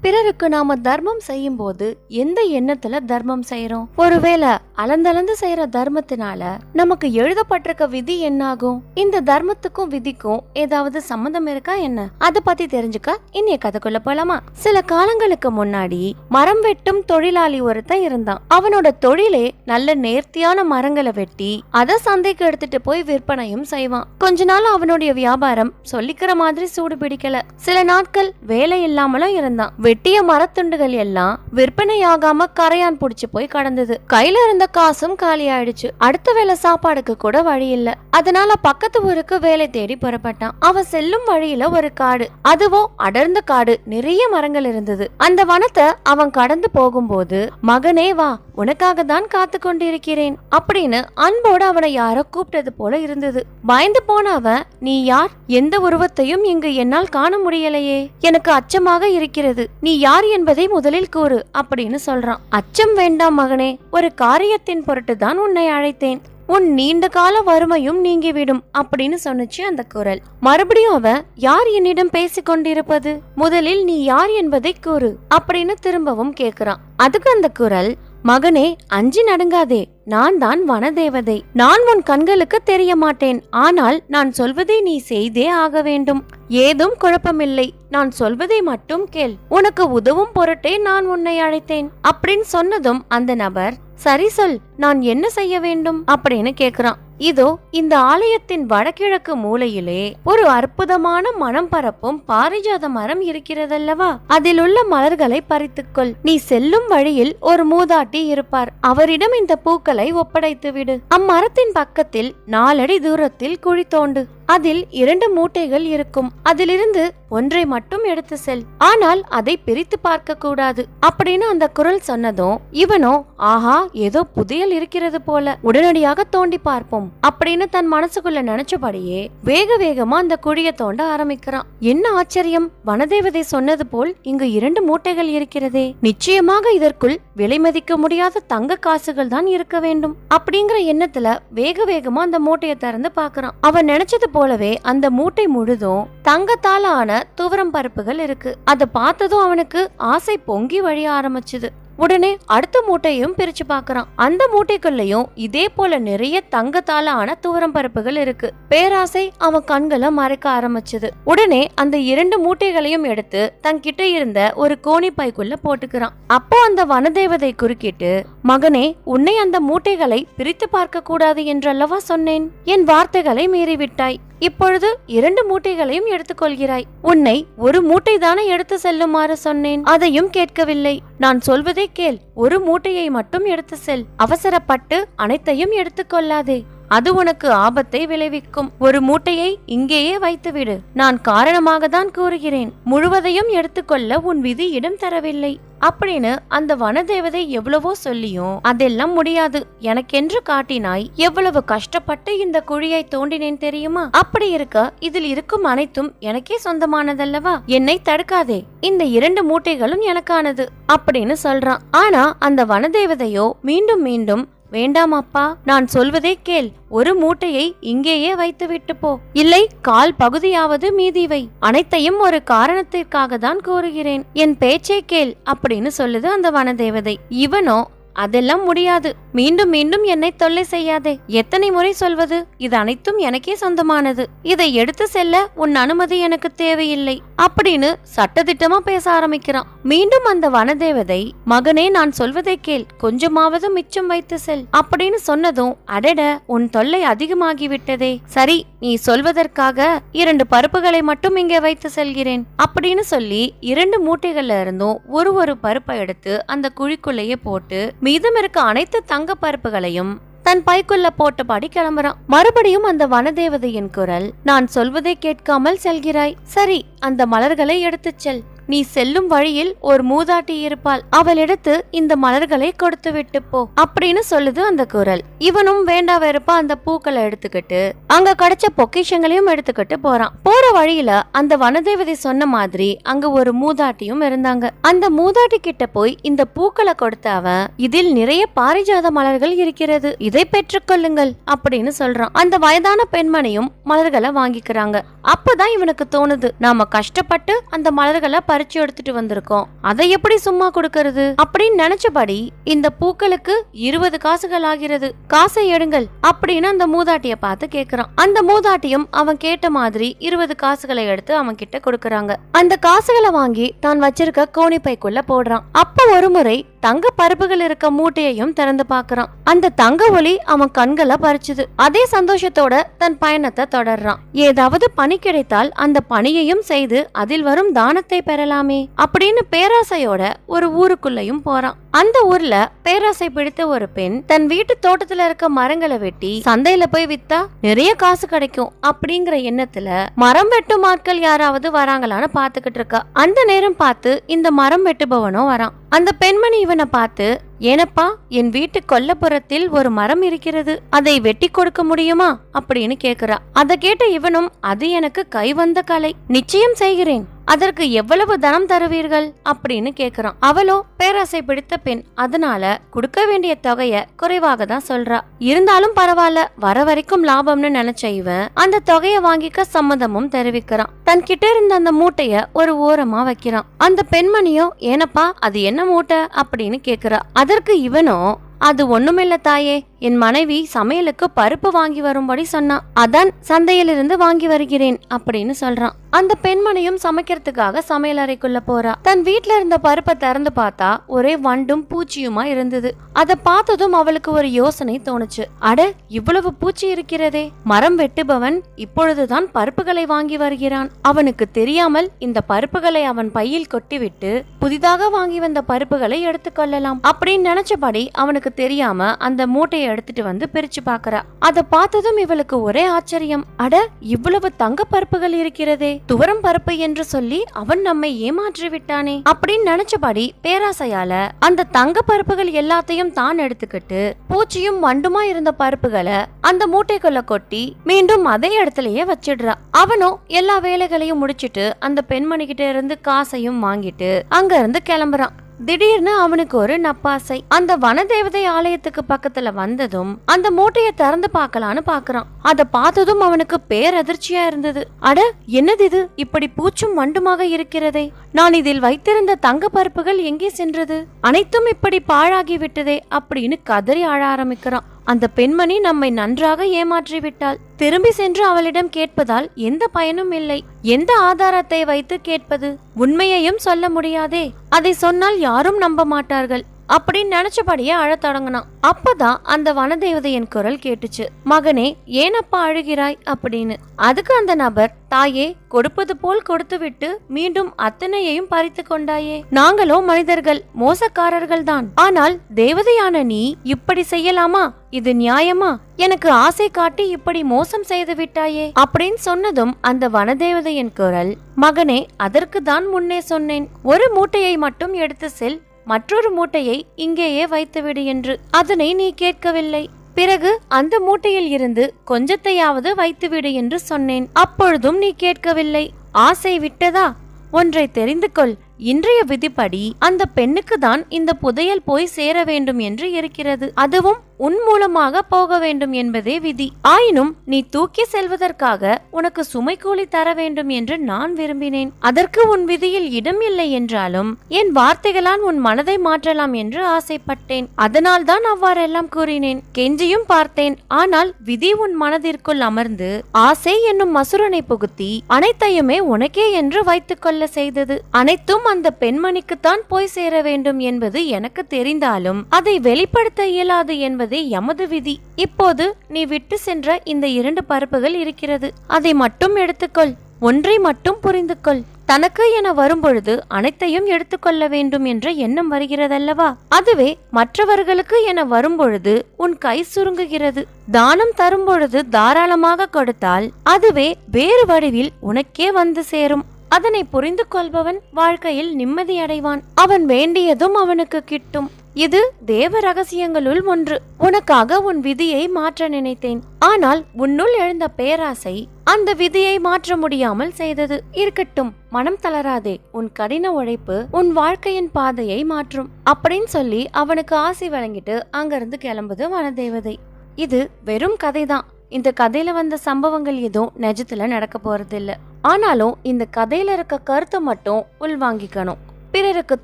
பிறருக்கு நாம தர்மம் செய்யும் போது எந்த எண்ணத்துல தர்மம் செய்யறோம் ஒருவேளை அளந்தளந்து செய்யற தர்மத்தினால நமக்கு எழுதப்பட்டிருக்க விதி என்னாகும்? இந்த தர்மத்துக்கும் விதிக்கும் ஏதாவது சம்மந்தம் இருக்கா என்ன? அத பத்தி தெரிஞ்சுக்க இன்னைய கதைக்குள்ள போலாமா? சில காலங்களுக்கு முன்னாடி மரம் வெட்டும் தொழிலாளி ஒருத்தன் இருந்தான். அவனோட தொழிலே நல்ல நேர்த்தியான மரங்களை வெட்டி அத சந்தைக்கு எடுத்துட்டு போய் விற்பனையும் செய்வான். கொஞ்ச நாள் அவனுடைய வியாபாரம் சொல்லிக்கிற மாதிரி சூடு பிடிக்கல. சில நாட்கள் வேலை இல்லாமலும் இருந்தான். வெட்டிய மரத்துண்டுகள் எல்லாம் விற்பனையாகாம கரையான் புடிச்சு போய் கடந்தது. கையில இருந்த காசும் காலி ஆயிடுச்சு அடுத்த வேளை சாப்பாடுக்கு கூட வழி இல்ல. அதனால பக்கத்து ஊருக்கு வேலை தேடி புறப்பட்டான். அவன் செல்லும் வழியில ஒரு காடு. அதுவோ அடர்ந்த காடு. நிறைய மரங்கள் இருந்தது. அந்த வனத்தை அவன் கடந்து போகும்போது மகனே வா. உனக்காக தான் காத்து கொண்டிருக்கிறேன் அப்படின்னு அன்போடு அவனை யாரோ கூப்பிட்டது போல இருந்தது. பயந்து போன அவன் நீ யார்? எந்த உருவத்தையும் இங்கு என்னால் காண முடியலையே. எனக்கு அச்சமாக இருக்கிறது. நீ யார் என்பதை முதலில் கூறு அப்படின்னு சொல்றான். அச்சம் வேண்டாம் மகனே. ஒரு காரியத்தின் பொருட்டு தான் உன்னை அழைத்தேன். உன் நீண்ட கால வறுமையும் நீங்கிவிடும் அப்படின்னு சொன்னுச்சு அந்த குரல். மறுபடியும் அவன் யார் என்னிடம் பேசிக் கொண்டிருப்பது? முதலில் நீ யார் என்பதை கூறு அப்படின்னு திரும்பவும் கேக்குறான். அதுக்கு அந்த குரல் மகனே அஞ்சி நடுங்காதே. நான் தான் வனதேவதை. நான் உன் கண்களுக்கு தெரிய மாட்டேன் ஆனால் நான் சொல்வதை நீ செய்தே ஆக வேண்டும். ஏதும் குழப்பமில்லை. நான் சொல்வதை மட்டும் கேள். உனக்கு உதவும் பொருட்டே நான் உன்னை அழைத்தேன். அப்படின்னு சொன்னதும் அந்த நபர் சரி சொல். நான் என்ன செய்ய வேண்டும்? அப்படின்னு கேக்குறான். இதோ இந்த ஆலயத்தின் வடகிழக்கு மூலையிலே ஒரு அற்புதமான மனம் பரப்பும் பாரிஜாத மரம் இருக்கிறதல்லவா? அதில் உள்ள மலர்களை பறித்துக்கொள். நீ செல்லும் வழியில் ஒரு மூதாட்டி இருப்பார். அவரிடம் இந்த பூக்களை ஒப்படைத்து விடு. அம்மரத்தின் பக்கத்தில் நாலடி தூரத்தில் குழி தோண்டு. அதில் இரண்டு மூட்டைகள் இருக்கும். அதிலிருந்து ஒன்றை மட்டும் எடுத்து செல். ஆனால் அதை பிரித்து பார்க்க கூடாது. அப்படின்னு அந்த குரல் சொன்னதும் இவனோ ஆஹா ஏதோ புதிய புதையல் இருக்கிறது போல உடனடியாக தோண்டி பார்ப்போம் அப்படின்னு தன் மனசுக்குள்ள நினைச்சபடியே வேக வேகமா அந்த குழிய தோண்ட ஆரம்பிக்கிறான். என்ன ஆச்சரியம்? வனதேவதை சொன்னது போல் இங்கு இரண்டு மூட்டைகள் இருக்கிறதே. நிச்சயமாக இதற்குள் விலை மதிக்க முடியாத தங்க காசுகள் தான் இருக்க வேண்டும். அப்படிங்கிற எண்ணத்துல வேக வேகமா அந்த மூட்டையை திறந்து பாக்குறான் அவன் நினைச்சது போலவே அந்த மூட்டை முழுதும் தங்கத்தால ஆன துவரம் பருப்புகள் இருக்கு. அதை பார்த்ததும் அவனுக்கு ஆசை பொங்கி வழிய ஆரம்பிச்சுது. உடனே அடுத்த மூட்டையும் பிரிச்சு பார்க்கறான். அந்த மூட்டைக்குள்ளயும் இதே போல நிறைய தங்கத்தால ஆன தூரம் பருப்புகள் இருக்கு. பேராசை அவன் கண்களை மறைக்க ஆரம்பிச்சது. உடனே அந்த இரண்டு மூட்டைகளையும் எடுத்து தன்கிட்ட இருந்த ஒரு கோணி பைக்குள்ள போட்டுக்கிறான். அப்போ அந்த வனதேவதை குறுக்கிட்டு மகனே உன்னை அந்த மூட்டைகளை பிரித்து பார்க்க கூடாது என்றல்லவா சொன்னேன்? என் வார்த்தைகளை மீறிவிட்டாய். இப்பொழுது இரண்டு மூட்டைகளையும் எடுத்துக்கொள்கிறாய். உன்னை ஒரு மூட்டை தானே எடுத்து செல்லுமாறு சொன்னேன். அதையும் கேட்கவில்லை. நான் சொல்வதை கேள். ஒரு மூட்டையை மட்டும் எடுத்து செல். அவசரப்பட்டு அனைத்தையும் எடுத்துக்கொள்ளாதே. அது உனக்கு ஆபத்தை விளைவிக்கும். ஒரு மூட்டையை இங்கேயே வைத்துவிடு. நான் காரணமாக தான் கூறுகிறேன். முழுவதையும் எடுத்துக்கொள்ள உன் விதி இடம் தரவில்லை. அப்படின்னு அந்த வனதேவதை எவ்வளவோ சொல்லியும் அதெல்லாம் முடியாது. எனக்கென்று காட்டினாய் எவ்வளவு கஷ்டப்பட்டு இந்த குழியை தோண்டினேன் தெரியுமா? அப்படி இருக்க இதில் இருக்கும் அனைத்தும் எனக்கே சொந்தமானதல்லவா? என்னை தடுக்காதே. இந்த இரண்டு மூட்டைகளும் எனக்கானது. அப்படின்னு சொல்றான். ஆனா அந்த வனதேவதையோ மீண்டும் மீண்டும் வேண்டாம் அப்பா நான் சொல்வதை கேள். ஒரு மூட்டையை இங்கேயே வைத்துவிட்டு போ. இல்லை கால் பகுதியாவது மீதி வை. அனைத்தையும் ஒரு காரணத்திற்காக தான் கூறுகிறேன். என் பேச்சை கேள் அப்படின்னு சொல்லுது அந்த வனதேவதை. இவனோ அதெல்லாம் முடியாது. மீண்டும் மீண்டும் என்னை தொல்லை செய்யாதே. எத்தனை முறை சொல்வது? இது அனைத்தும் எனக்கே சொந்தமானது. இதை எடுத்து செல்ல உன் அனுமதி எனக்கு தேவையில்லை. அப்படின்னு சட்டதிட்டமா பேச ஆரம்பிக்கிறான். மீண்டும் அந்த வனதேவதை மகனே நான் சொல்வதை கேள். கொஞ்சமாவது மிச்சம் வைத்து செல். அப்படின்னு சொன்னதும் அடட உன் தொல்லை அதிகமாகிவிட்டதே. சரி நீ சொல்வதற்காக இரண்டு பருப்புகளை மட்டும் இங்கே வைத்து செல்கிறேன். அப்படின்னு சொல்லி இரண்டு மூட்டைகள்ல இருந்தும் ஒரு ஒரு பருப்பை எடுத்து அந்த குழிக்குள்ளேயே போட்டு மீதம் இருக்க அனைத்து தங்க பருப்புகளையும் தன் பைக்குள்ள போட்டபடி கிளம்புறான். மறுபடியும் அந்த வனதேவதையின் குரல் நான் சொல்வதை கேட்காமல் செல்கிறாய். சரி அந்த மலர்களை எடுத்துச் செல். நீ செல்லும் வழியில் ஒரு மூதாட்டி இருப்பாள். அவள் எடுத்து இந்த மலர்களை கொடுத்து விட்டு போ அப்படின்னு சொல்லுது அந்த குரல். இவனும் வேண்டா வெறுப்பா அந்த பூக்களை எடுத்துக்கிட்டு அங்க கிடைச்ச பொக்கிஷங்களையும் எடுத்துக்கிட்டு போறான். போற வழியில அந்த வனதேவதை சொன்ன மாதிரி அங்க ஒரு மூதாட்டியும் இருந்தாங்க. அந்த மூதாட்டி கிட்ட போய் இந்த பூக்களை கொடுத்த அவன் இதில் நிறைய பாரிஜாத மலர்கள் இருக்கிறது. இதை பெற்றுக்கொள்ளுங்கள் அப்படின்னு சொல்றான். அந்த வயதான பெண்மணியும் மலர்களை வாங்கிக்கிறாங்க. அப்பதான் இவனுக்கு தோணுது நாம கஷ்டப்பட்டு அந்த மலர்களை பறிச்சு எடுத்துட்டு வந்திருக்கோம். அதை எப்படி சும்மா கொடுக்கறது? அப்படின்னு நினைச்சபடி இந்த பூக்களுக்கு இருபது காசுகள் ஆகிறது. காசை எடுங்கள் அப்படின்னு அந்த மூதாட்டிய பார்த்து கேக்குறான். அந்த மூதாட்டியும் அவன் கேட்ட மாதிரி இருபது காசுகளை எடுத்து அவன் கிட்ட கொடுக்கறாங்க. அந்த காசுகளை வாங்கி தான் வச்சிருக்க கோணிப்பைக்குள்ள போடுறான். அப்ப ஒரு முறை தங்க பருப்புகள் இருக்க மூட்டையையும் திறந்து பார்க்கறான். அந்த தங்க ஒளி அவன் கண்களை பறிச்சுது. அதே சந்தோஷத்தோட தன் பயணத்தை தொடர்றான். ஏதாவது பணி கிடைத்தால் அந்த பணியையும் செய்து அதில் வரும் தானத்தை பெறலாமே அப்படின்னு பேராசையோட ஒரு ஊருக்குள்ளயும் போறான். அந்த ஊர்ல பேராசை பிடித்த ஒரு பெண் தன் வீட்டு தோட்டத்துல இருக்க மரங்களை வெட்டி சந்தையில போய் வித்தா நிறைய காசு கிடைக்கும் அப்படிங்கிற எண்ணத்துல மரம் வெட்டும் ஆட்கள் யாராவது வராங்களான்னு பாத்துக்கிட்டு இருக்கா. அந்த நேரம் பார்த்து இந்த மரம் வெட்டுபவனும் வரான். அந்த பெண்மணி இவனை பார்த்து ஏனப்பா என் வீட்டு கொல்லப்புறத்தில் ஒரு மரம் இருக்கிறது. அதை வெட்டி கொடுக்க முடியுமா? அப்படின்னு கேக்குறா. அதை கேட்ட இவனும் அது எனக்கு கைவந்த கலை. நிச்சயம் செய்கிறேன். அதற்கு எவ்வளவு தனம் தருவீர்கள்? அப்படின்னு கேக்குறான். அவளோ பேராசை பிடித்த பெண். அதனால கொடுக்க வேண்டிய தொகைய குறைவாக தான் சொல்றா. இருந்தாலும் பரவாயில்ல வர வரைக்கும் லாபம்னு நினைச்ச இவன் அந்த தொகைய வாங்கிக்க சம்மதமும் தெரிவிக்கிறான். தன் கிட்ட இருந்த அந்த மூட்டைய ஒரு ஓரமா வைக்கிறான். அந்த பெண்மணியோ ஏனப்பா அது என்ன மூட்டை? அப்படின்னு கேக்குறா. அதற்கு இவனோ அது ஒண்ணுமில்ல தாயே என் மனைவி சமையலுக்கு பருப்பு வாங்கி வரும்படி சொன்னான் அதான் சந்தையிலிருந்து வாங்கி வருகிறேன் அப்படின்னு சொல்றான். அந்த பெண்மணியும் சமைக்கிறதுக்காக சமையல் அறைக்குள்ள போறா. தன் வீட்ல இருந்த பருப்பை திறந்து பார்த்தா ஒரே வண்டும் பூச்சியுமா இருந்தது. அதை பார்த்ததும் அவளுக்கு ஒரு யோசனை தோணுச்சு. அட இவ்வளவு பூச்சி இருக்கிறதே. மரம் வெட்டுபவன் இப்பொழுதுதான் பருப்புகளை வாங்கி வருகிறான். அவனுக்கு தெரியாமல் இந்த பருப்புகளை அவன் பையில் கொட்டிவிட்டு புதிதாக வாங்கி வந்த பருப்புகளை எடுத்துக்கொள்ளலாம் அப்படின்னு நினைச்சபடி அவனுக்கு தெரியாம அந்த மூட்டையை எடுத்துட்டு வந்து பிரிச்சு பாக்குறா அத பார்த்ததும் இவளுக்கு ஒரே ஆச்சரியம். அட இவ்வளவு தங்க பருப்புகள் இருக்கிறதே. துவரம் பருப்பு என்று சொல்லி அவன் நம்மை ஏமாற்றி விட்டானே. அப்படின்னு நினைச்சபடி பேராசையால அந்த தங்க பருப்புகள் எல்லாத்தையும் தான் எடுத்துக்கிட்டு பூச்சியும் வண்டுமா இருந்த பருப்புகளை அந்த மூட்டைக்குள்ள கொட்டி மீண்டும் அதே இடத்துலயே வச்சிடுறா. அவனும் எல்லா வேலைகளையும் முடிச்சிட்டு அந்த பெண்மணி கிட்ட இருந்து காசையும் வாங்கிட்டு அங்க இருந்து கிளம்புறான். திடீர்னு அவனுக்கு ஒரு நப்பாசை. அந்த வனதேவதை ஆலயத்துக்கு பக்கத்துல வந்ததும் அந்த மூட்டைய திறந்து பார்க்கலான்னு பாக்குறான் அத பார்த்ததும் அவனுக்கு பேரதிர்ச்சியா இருந்தது. அட என்னது இது? இப்படி பூச்சும் வண்டுமாக இருக்கிறதே. நான் இதில் வைத்திருந்த தங்க பருப்புகள் எங்கே சென்றது? அனைத்தும் இப்படி பாழாகி விட்டதே அப்படின்னு கதறி அழ ஆரம்பிக்கிறான். அந்த பெண்மணி நம்மை நன்றாக ஏமாற்றி விட்டாள் திரும்பி சென்று அவளிடம் கேட்பதால் எந்த பயனும் இல்லை. எந்த ஆதாரத்தை வைத்து கேட்பது? உண்மையையும் சொல்ல முடியாதே. அதை சொன்னால் யாரும் நம்ப மாட்டார்கள். அப்படின்னு நினைச்சபடியே அழத் தொடங்கினான். அப்பதான் அந்த வனதேவதையின் குரல் கேட்டுச்சு. மகனே ஏனப்பா அழுகிறாய்? அப்படின்னு. அதுக்கு அந்த நபர் தாயே கொடுப்பது போல் கொடுத்துவிட்டு மீண்டும் அத்தனையையும் பறித்து கொண்டாயே. நாங்களோ மனிதர்கள் மோசக்காரர்கள் தான். ஆனால் தேவதையான நீ இப்படி செய்யலாமா? இது நியாயமா? எனக்கு ஆசை காட்டி இப்படி மோசம் செய்து விட்டாயே. அப்படின்னு சொன்னதும் அந்த வனதேவதையின் குரல் மகனே அதற்கு தான் முன்னே சொன்னேன். ஒரு மூட்டையை மட்டும் எடுத்து செல். மற்றொரு மூட்டையை இங்கேயே வைத்துவிடு என்று அதனை நீ கேட்கவில்லை. பிறகு அந்த மூட்டையில் இருந்து கொஞ்சத்தையாவது வைத்துவிடு என்று சொன்னேன். அப்பொழுதும் நீ கேட்கவில்லை. ஆசை விட்டதா? ஒன்றை தெரிந்து கொள். இன்றைய விதிப்படி அந்த பெண்ணுக்கு தான் இந்த புதையல் போய் சேர வேண்டும் என்று இருக்கிறது. அதுவும் உன் மூலமாக போக வேண்டும் என்பதே விதி. ஆயினும் நீ தூக்கி செல்வதற்காக உனக்கு சுமை கூலி தர வேண்டும் என்று நான் விரும்பினேன். அதற்கு உன் விதியில் இடம் இல்லை என்றாலும் என் வார்த்தைகளால் உன் மனதை மாற்றலாம் என்று ஆசைப்பட்டேன். அதனால் தான் அவ்வாறெல்லாம் கூறினேன். கெஞ்சியும் பார்த்தேன். ஆனால் விதி உன் மனதிற்குள் அமர்ந்து ஆசை என்னும் மசுரனை புகுத்தி அனைத்தையுமே உனக்கே என்று வைத்துக் கொள்ள செய்தது. அனைத்தும் அந்த பெண்மணிக்குத்தான் போய் சேர வேண்டும் என்பது எனக்கு தெரிந்தாலும் அதை வெளிப்படுத்த இயலாது என்பது எமது விதி. இப்போது நீ விட்டு சென்ற இந்த இரண்டு பருப்புகள் இருக்கிறது. அதை மட்டும் எடுத்துக்கொள். ஒன்றை மட்டும் புரிந்து கொள் தனக்கு என வரும்பொழுது அனைத்தையும் எடுத்துக்கொள்ள வேண்டும் என்ற எண்ணம் வருகிறதல்லவா? அதுவே மற்றவர்களுக்கு என வரும்பொழுது உன் கை சுருங்குகிறது. தானம் தரும்பொழுது தாராளமாக கொடுத்தால் அதுவே வேறு வடிவில் உனக்கே வந்து சேரும். அதனை புரிந்து கொள்பவன் வாழ்க்கையில் நிம்மதியடைவான் அவன் வேண்டியதும் அவனுக்கு கிட்டும். இது தேவ ரகசியங்களுள் ஒன்று. உனக்காக உன் விதியை மாற்ற நினைத்தேன். ஆனால் உன்னுள் எழுந்த பேராசை அந்த விதியை மாற்ற முடியாமல் செய்தது. இருக்கட்டும் மனம் தளராதே. உன் கடின உழைப்பு உன் வாழ்க்கையின் பாதையை மாற்றும். அப்படின்னு சொல்லி அவனுக்கு ஆசை வழங்கிட்டு அங்கிருந்து கிளம்புது வனதேவதை. இது வெறும் கதைதான். இந்த கதையில வந்த சம்பவங்கள் எதுவும் நிஜத்துல நடக்க போறது இல்ல ஆனாலும் இந்த கதையில இருக்க கருத்தை மட்டும் உள்வாங்கிக்கணும். பிறருக்கு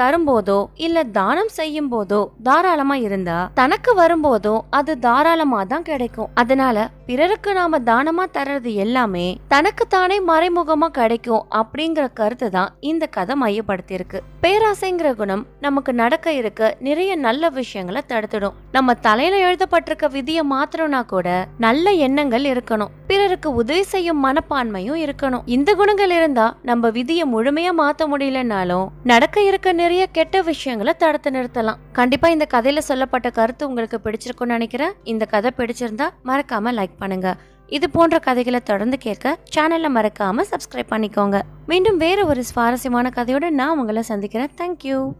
தரும்போதோ இல்ல தானம் செய்யும் போதோ தாராளமா இருந்தா தனக்கு வரும்போதோ அது தாராளமா தான் கிடைக்கும். அதனால பிறருக்கு நாம தானமா தர்றது எல்லாமே தனக்கு தானே மறைமுகமா கிடைக்கும் அப்படிங்கிற கருத்து தான் இந்த கதை மையப்படுத்தியிருக்கு. பேராசைங்கிற குணம் நமக்கு நடக்க இருக்க நிறைய நல்ல விஷயங்களை தடுத்துடும். நம்ம தலையில எழுதப்பட்டிருக்க விதியை மாத்திரம்னா கூட நல்ல எண்ணங்கள் இருக்கணும். பிறருக்கு உதவி செய்யும் மனப்பான்மையும் இருக்கணும். இந்த குணங்கள் இருந்தா நம்ம விதியை முழுமையா மாத்த முடியலனாலும் நடக்க இருக்க நிறைய கெட்ட விஷயங்களை தடுத்து நிறுத்தலாம். கண்டிப்பா இந்த கதையில சொல்லப்பட்ட கருத்து உங்களுக்கு பிடிச்சிருக்கும்னு நினைக்கிறேன். இந்த கதை பிடிச்சிருந்தா மறக்காம லைக் பண்ணுங்க. இது போன்ற கதைகளை தொடர்ந்து கேட்க சேனல்ல மறக்காம சப்ஸ்கிரைப் பண்ணிக்கோங்க. மீண்டும் வேற ஒரு சுவாரஸ்யமான கதையோட நான் உங்களை சந்திக்கிறேன். தேங்க்யூ